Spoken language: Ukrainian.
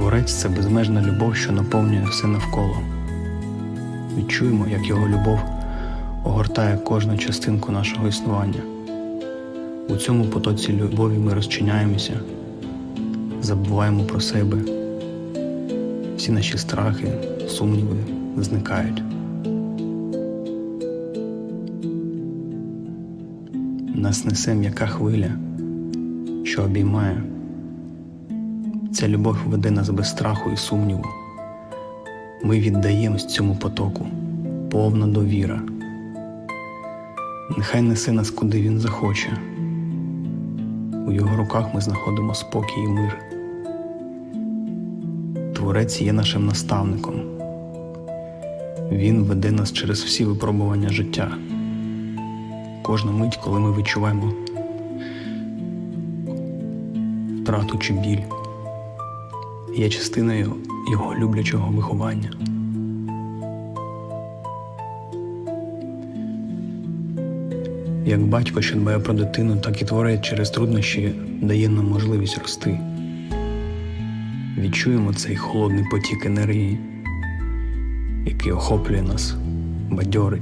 Творець це безмежна любов, що наповнює все навколо. Відчуємо, як його любов огортає кожну частинку нашого існування. У цьому потоці любові ми розчиняємося, забуваємо про себе. Всі наші страхи, сумніви зникають. Нас несе м'яка хвиля, що обіймає. Ця любов веде нас без страху і сумніву. Ми віддаємось цьому потоку, повна довіра. Нехай несе нас куди він захоче. У його руках ми знаходимо спокій і мир. Творець є нашим наставником. Він веде нас через всі випробування життя. Кожна мить, коли ми відчуваємо втрату чи біль, є частиною його люблячого виховання. Як батько, що дбає про дитину, так і творець через труднощі дає нам можливість рости. Відчуємо цей холодний потік енергії, який охоплює нас, бадьорить.